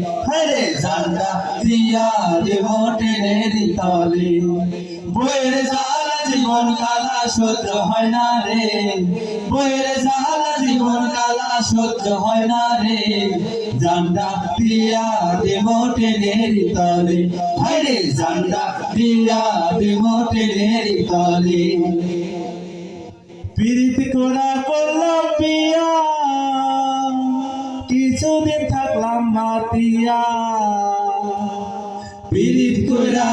হরে জান্ডা দিয়া দেব তলে। বইয়ের জ্বালা জীবন কালা সহ্য হয় না রে। বইয়ের জ্বালা জীবন কালা সহ্য হয় না রে। জান্ডা দিয়া দেব টেনের তলে। হরে জান্ডা দিয়া দেব তলে। পীড়িত করা কিছুদিন থাকলাম মাতিয়া। করা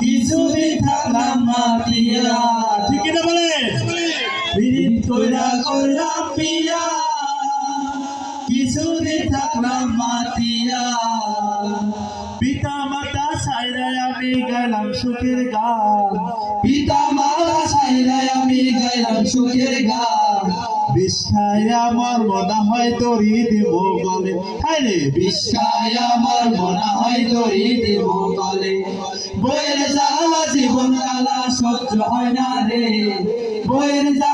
কিছুদিন থাকলাম মাতিয়া। ঠিক না বলে? পীড়িত করা করলাম পিয়া। কিছুদিন থাকলাম মাতিয়া। পিতা গেলাম সুখের গান। পিতা মাতা সাইরায় আমি গেলাম সুখের গান। বিশ্বায় আমার মনে হয় তরি দেব গলে। হায় রে বিশ্বায় আমার মনে হয় তরি দেব গলে। বইয়ের জ্বালা জীবন কালা সহ্য হয় না রে। বইয়ের জ্বালা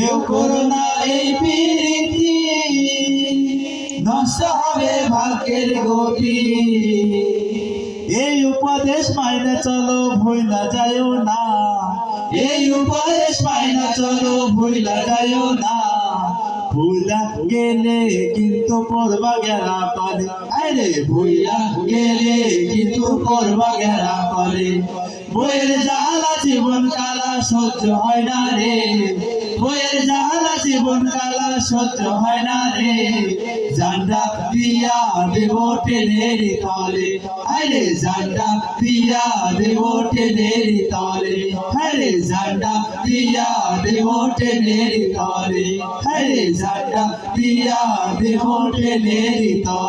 কেউ করো না এই প্রীতি। নষ্ট হবে ভাগ্যের গতি। এই উপদেশ মাইনে চলো, ভুইলা যায়ও না। এই উপদেশ মাইনা চলো, ভুইলা যায়ও না। ভুইলা গেলে কিন্তু পড়বা গেরা পারে আরে ভুইলা গেলে কিন্তু পড়বা গেরা পারে বইয়ের জ্বালা জীবন কালা সহ্য হয় না রে। বইয়ের জ্বালা জীবন কালা সহ্য হয় না রে। জান্ডা দিয়া দেব টেনের তলে। আরে জান্ডা দিয়া দেব টেনের তলে। হরে জান্ডা দিয়া দেব টেনের তলে। হরে জান্ডা দিয়া দেব টেনের তলে।